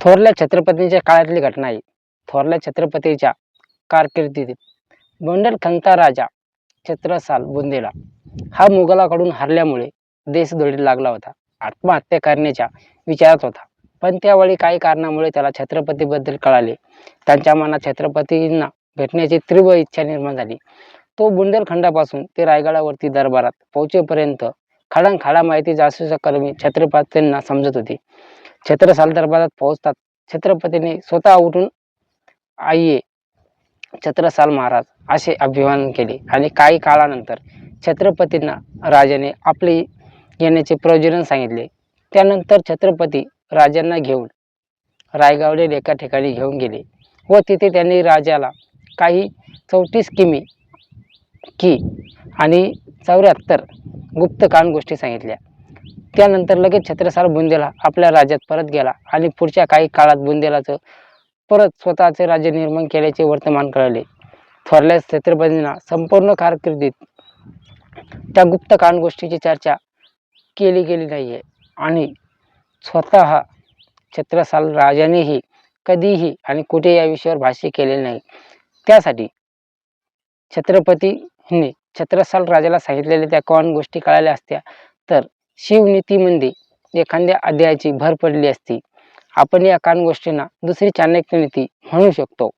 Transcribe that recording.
थोरल्या छत्रपतींच्या काळातली घटना आहे थोरल्या छत्रपतीच्या कारकिर्दीत. गोंडल राजा छत्रसाल बुंदेला. हा मुघलाकडून हरल्यामुळे देशदोडीला लागला होता. आत्महत्या करण्याच्या विचारात होता. पण त्यावेळी काही कारणामुळे त्याला छत्रपतीबद्दल कळाले. त्यांच्या मनात छत्रपतींना भेटण्याची तीव्र इच्छा निर्माण झाली. तो बुंदेलखंडापासून ते रायगडावरती दरबारात पोहोचेपर्यंत खडांखाडा माहिती जासूस कर्मी छत्रपतींना समजत होती. छत्रसाल दरबारात पोहोचतात. छत्रपतीने स्वतः उठून आईये छत्रसाल महाराज असे अभिमान केले. आणि काही काळानंतर छत्रपतींना राजाने आपले येण्याचे प्रयोजन सांगितले. त्यानंतर छत्रपती राजांना घेऊन रायगावडे एका ठिकाणी घेऊन गेले व तिथे त्यांनी राजाला काही चौतीस किमी की आणि चौऱ्याहत्तर गुप्तकान गोष्टी सांगितल्या. त्यानंतर लगेच छत्रसाल बुंदेला आपल्या राज्यात परत गेला आणि पुढच्या काही काळात बुंदेलाचं परत स्वतःचे राज्य निर्माण केल्याचे वर्तमान कळले. थोरल्या छत्रपतींना संपूर्ण कारकिर्दीत त्या गुप्त कान गोष्टीची चर्चा केली गेली नाही आहे आणि स्वतः छत्रसाल राजानेही कधीही आणि कुठे या विषयावर भाष्य केले नाही. त्यासाठी छत्रपतींनी छत्रसाल राजाला सांगितलेल्या त्या कॉन गोष्टी कळाल्या असत्या तर शिवनीतीमध्ये एखाद्या अध्यायाची भर पडली असती. आपण या कान गोष्टींना दुसरी चाणक्य नीती म्हणू शकतो.